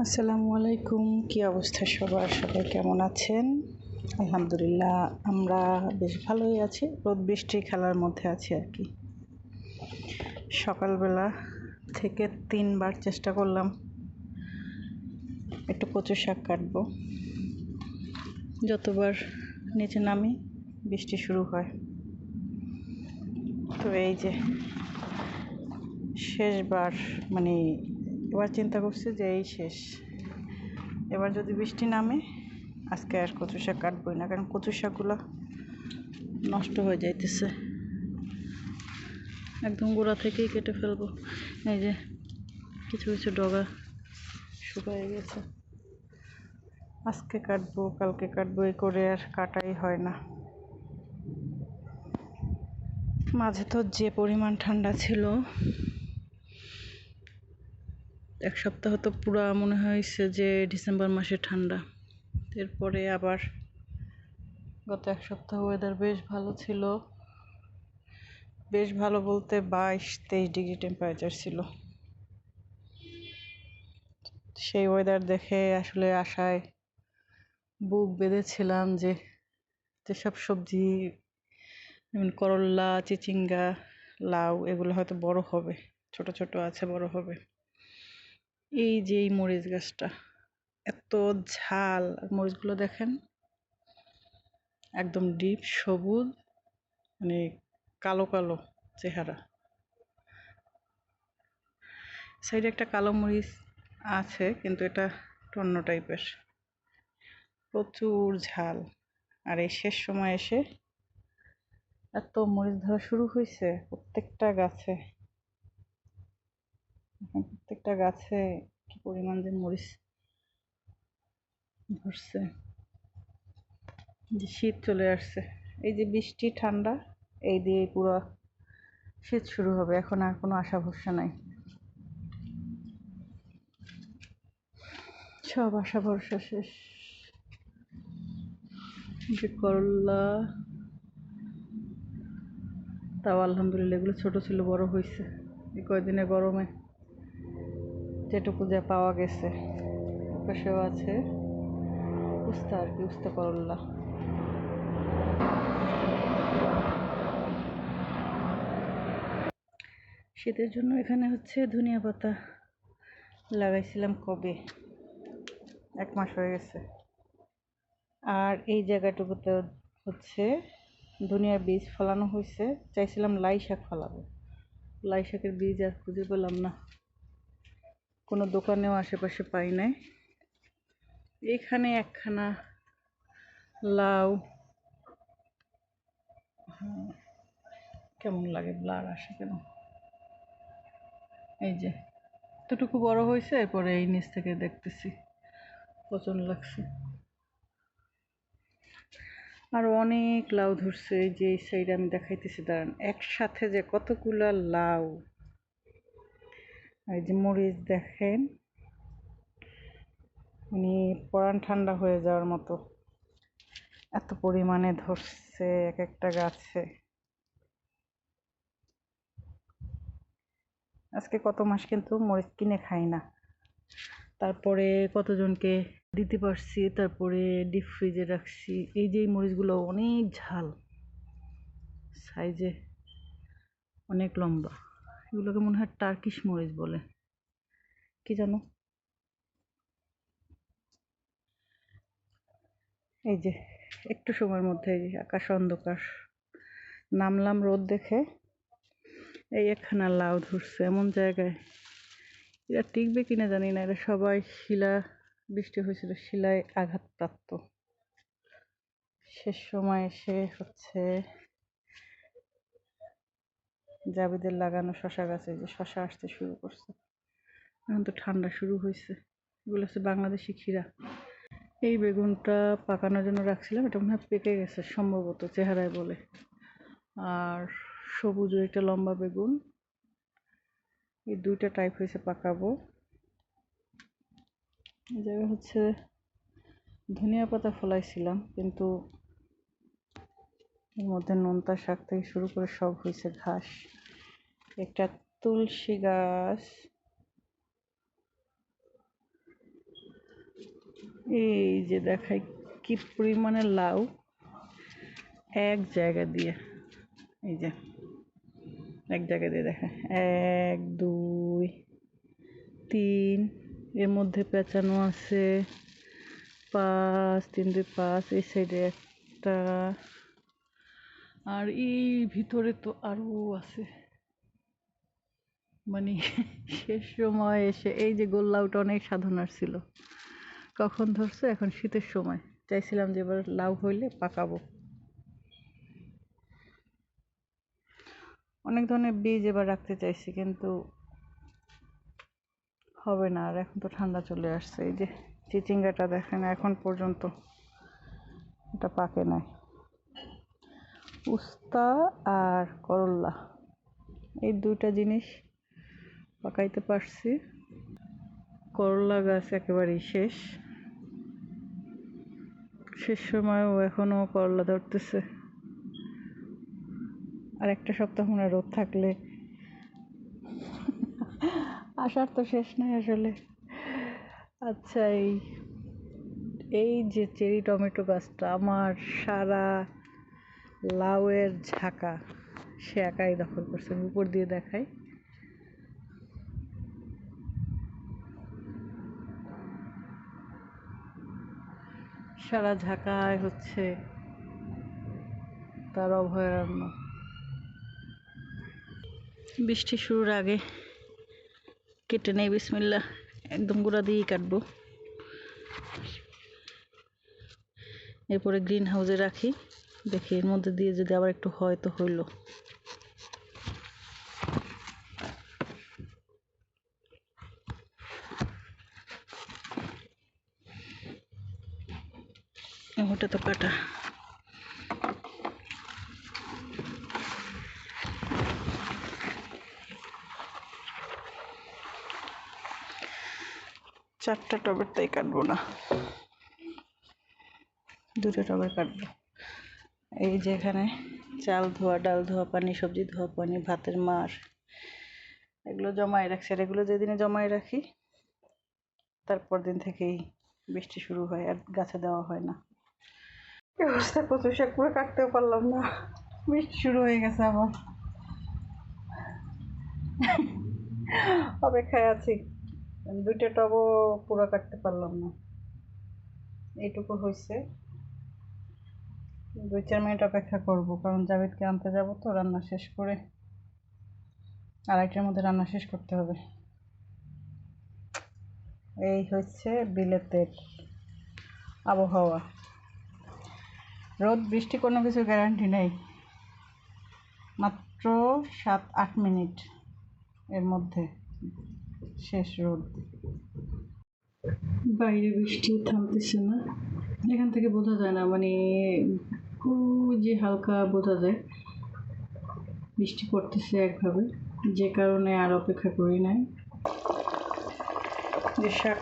আসসালামু আলাইকুম। কি অবস্থা সবার? সবাই কেমন আছেন? আলহামদুলিল্লাহ, আমরা বেশ ভালোই আছি। রোদ বৃষ্টি খেলার মধ্যে আছি আর কি। সকালবেলা থেকে তিনবার চেষ্টা করলাম একটু কচু শাক কাটবো। যতবার নিচে নামি বৃষ্টি শুরু হয়। তো এই যে শেষবার মানে এবার চিন্তা করছি যে এই শেষ। এবার যদি বৃষ্টি নামে, আজকে আর কচু শাক কাটবই না, কারণ কচু শাকগুলো নষ্ট হয়ে যাইতেছে। একদম গোড়া থেকেই কেটে ফেলব। এই যে কিছু কিছু ডগা শুকায় গেছে। আজকে কাটবো, কালকে কাটবো এই করে আর কাটাই হয় না। মাঝে তো যে পরিমাণ ঠান্ডা ছিল এক সপ্তাহ তো পুরা মনে হয়েছে যে ডিসেম্বর মাসে ঠান্ডা। এরপরে আবার গত এক সপ্তাহ ওয়েদার বেশ ভালো ছিল। বেশ ভালো বলতে বাইশ তেইশ ডিগ্রি টেম্পারেচার ছিল। সেই ওয়েদার দেখে আসলে আশায় বুক বেঁধেছিলাম যে যেসব সবজি, যেমন করল্লা চিচিঙ্গা, লাউ, এগুলো হয়তো বড় হবে, ছোট ছোট আছে, বড় হবে। এই যে, এই মরিচ গাছটা। এত ঝাল। মরিচগুলো দেখেন? একদম ডিপ, সবুজ মানে কালো কালো চেহারা। সাইডে একটা কালো মরিচ আছে, কিন্তু এটা টন্য টাইপের। প্রচুর ঝাল। আর এই শেষ সময় এসে এত মরিচ ধরা শুরু হয়েছে প্রত্যেকটা গাছে। প্রত্যেকটা গাছে কি পরিমাণ যে মরিচ ধরছে, যে শীত চলে আসছে। এই যে বৃষ্টি, ঠান্ডা, এই দিয়ে পুরো শীত শুরু হবে। এখন আর কোনো আশা ভরসা নাই। সব আশা ভরসা শেষ। যে করলা, তাও আলহামদুলিল্লাহ এগুলো ছোট ছিল, বড় হয়েছে। এই কয়দিনে গরমে যেটুকু যা পাওয়া গেছে। পাশেও আছে। উস্তা আর কি উস্তা করল্লা। শীতের জন্য এখানে হচ্ছে ধনিয়া পাতা লাগাইছিলাম কবে? এক মাস হয়ে গেছে। আর এই জায়গাটুকুতে হচ্ছে ধনিয়ার বীজ ফলানো হয়েছে চাইছিলাম লাই শাক ফলাবো। লাই শাকের বীজ আর খুঁজে পেলাম না। কোনো দোকানেও আশেপাশে পাই নাই। এখানে একখানা লাউ। কেমন লাগে ব্লার আসে কেন? এই যে, এতটুকু বড় হয়েছে, এরপরে এই নিচ থেকে দেখতেছি, পচন লাগছে। আর অনেক লাউ ধরছে যে এই সাইডে আমি দেখাইতেছি, দাঁড়ান, একসাথে যে কতগুলা লাউ। এই যে মরিচ দেখেন মানে পরান ঠান্ডা হয়ে যাওয়ার মতো। এত পরিমাণে ধরছে এক একটা গাছে। আজকে কত মাস কিন্তু মরিচ কিনে খাই না। তারপরে কতজনকে দিতে পারছি, তারপরে ডিপ ফ্রিজে রাখছি। এই যে মরিচগুলো অনেক ঝাল। সাইজে অনেক লম্বা। এগুলোকে মনে হয় টার্কিশ মরিচ বলে। কি জানো? এই যে, একটু সময়ের মধ্যে আকাশ অন্ধকার। নামলাম রোদ দেখে। এই একখানা লাউ ধরছে এমন জায়গায়। এরা টিকবে কিনা জানি না, এরা সবাই শিলা, বৃষ্টি হয়েছিল, শিলায় আঘাতপ্রাপ্ত। শেষ সময় এসে হচ্ছে জাবিদের লাগানো শশা গাছে যে শশা আসতে শুরু করছে। এখন তো ঠান্ডা শুরু হয়েছে এগুলো হচ্ছে বাংলাদেশি ক্ষীরা। এই বেগুনটা পাকানোর জন্য রাখছিলাম, এটা মনে হয় পেকে গেছে সম্ভবত চেহারায় বলে। আর সবুজ একটা লম্বা বেগুন। এই দুইটা টাইপ হয়েছে পাকাবো। এই জায়গায় হচ্ছে ধনিয়া পাতা ফলাইছিলাম, কিন্তু এর মধ্যে নোনতা শাক থেকে শুরু করে সব হয়েছে ঘাস। একটা তুলসী গাছ। এই যে দেখাই কি পরিমাণে লাউ। এক জায়গা দিয়ে। এই যে, এক জায়গা দিয়ে দেখা এক, দুই, তিন। এর মধ্যে পেঁচানো আছে। পাঁচ, তিন, দুই, পাঁচ। এই সাইডে একটা আর এই ভিতরে তো আরও আছে। মানে শেষ সময় এসে এই যে গোল লাউটা অনেক সাধনার ছিল। কখন ধরছে? এখন শীতের সময়। চাইছিলাম যে এবার লাউ হইলে পাকাবো। অনেক ধরনের বীজ এবার রাখতে চাইছি, কিন্তু হবে না। আর এখন তো ঠান্ডা চলে আসছে। এই যে চিচিঙ্গাটা দেখেন, এখন পর্যন্ত এটা পাকে নাই। উস্তা আর করল্লা। এই দুইটা জিনিস পাকাইতে পারছি। করলা গাছ একেবারেই শেষ। শেষ সময়ও এখনও করলা ধরতেছে। আর একটা সপ্তাহ মনে রোদ থাকলে। আসার তো শেষ নাই আসলে। আচ্ছা এই এই যে চেরি টমেটো গাছটা, আমার সারা লাউয়ের ঝাঁকা সে একাই দখল করছে উপর দিয়ে দেখাই। সারা ঝাঁকায় হচ্ছে তার অভয়ারণ্য। বৃষ্টি শুরুর আগে কেটে নেই বিসমিল্লা একদম গুঁড়া দিয়েই কাটবো। এরপরে গ্রিন হাউসে রাখি। দেখি, এর মধ্যে দিয়ে যদি আবার একটু হয় তো হইল। ওটা তো কাটা। চারটা টবের তাই কাটবো না। দুটো টবে কাটবো। এই যে এখানে চাল ধোয়া, ডাল ধোয়া, পানি, সবজি ধোয়া, পানি, ভাতের মার, এগুলো জমায়ে রাখছি। আর এগুলো যেদিনে জমায়ে রাখি তারপর দিন থেকেই বৃষ্টি শুরু হয় আর গাছে দেওয়া হয় না। অবস্থা কচু শাক পুরো কাটতেও পারলাম না। বৃষ্টি শুরু হয়ে গেছে আবার। অপেক্ষায় আছি। দুইটা টবও পুরো কাটতে পারলাম না। এইটুকু হয়েছে দুই চার মিনিট অপেক্ষা করব, কারণ জাভেদকে আনতে যাব তো, রান্না শেষ করে আড়াইটার মধ্যে রান্না শেষ করতে হবে। এই হচ্ছে বিলেতের আবহাওয়া। রোদ, বৃষ্টি কোনো কিছু গ্যারান্টি নেই। মাত্র সাত আট মিনিট এর মধ্যে শেষ রোদ। বাইরে বৃষ্টি থামতেছে না। এখান থেকে বোঝা যায় না মানে যে হালকা, বোঝা যায়। বৃষ্টি পড়তেছে একভাবে। যে কারণে আর অপেক্ষা করি নাই। যে শাক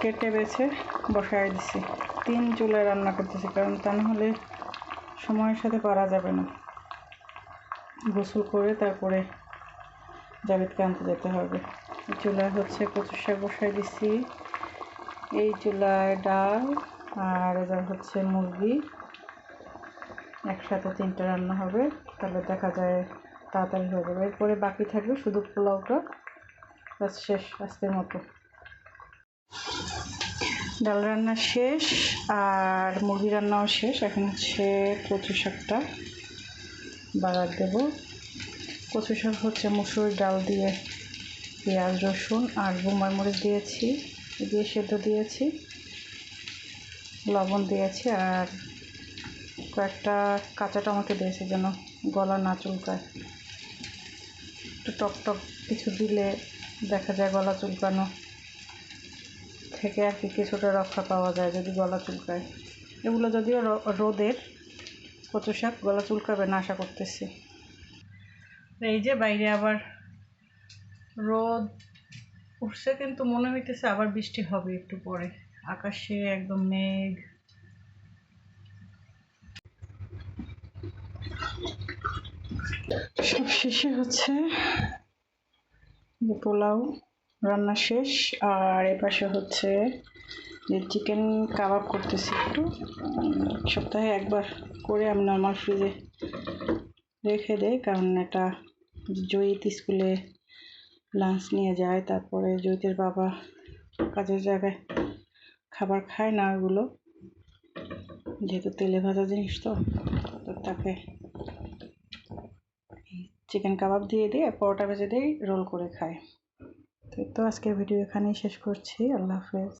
কেটে বেছে বসায় দিছি। তিন চুলায় রান্না করতেছি, কারণ তা না হলে সময়ের সাথে পারা যাবে না। গোসল করে তারপরে জাভেদকে আনতে যেতে হবে। চুলায় হচ্ছে কচু শাক বসাই দিছি। এই চুলায় ডাল আর এবার হচ্ছে মুরগি। একসাথে তিনটা রান্না হবে, তাহলে দেখা যায় তাড়াতাড়ি হয়ে যাবে। এরপরে বাকি থাকবে শুধু পোলাওটা বাস শেষ, আজকের মতো। ডাল রান্না শেষ, আর মুরগি রান্নাও শেষ। এখন হচ্ছে কচু শাকটা বাগার দেব। কচু শাক হচ্ছে মুসুর ডাল দিয়ে পেঁয়াজ, রসুন আর বোম্বাই মরিচ দিয়েছি, দিয়ে সেদ্ধ দিয়েছি, লবণ দিয়েছি আর কয়েকটা কাঁচা টমেটো দিয়েছে যেন গলা না চুলকায়। একটু টক টক কিছু দিলে দেখা যায় গলা চুলকানো। থেকে আর কি কিছুটা রক্ষা পাওয়া যায় যদি গলা চুলকায়। এগুলো যদিও রোদের কচু শাক গলা চুলকাবে না আশা করতেছি। এই যে বাইরে আবার রোদ উঠছে, কিন্তু মনে হইতেছে আবার বৃষ্টি হবে একটু পরে। আকাশে একদম মেঘ। সব শেষে হচ্ছে পোলাও, রান্না শেষ। আর এপাশে হচ্ছে যে চিকেন কাবাব করতেছি একটু। সপ্তাহে একবার করে আমি নর্মাল ফ্রিজে রেখে দেই, কারণ এটা জয়িত স্কুলে লাঞ্চ নিয়ে যায়। তারপরে জয়িতের বাবা কাজের জায়গায় খাবার খায় না ওগুলো যেহেতু তেলে ভাজা জিনিস তো তাকে চিকেন কাবাব দিয়ে দিয়ে পরোটা ভেজে দিয়ে রোল করে খায়। তো আজকের ভিডিও এখানেই শেষ করছি। আল্লাহ হাফেজ।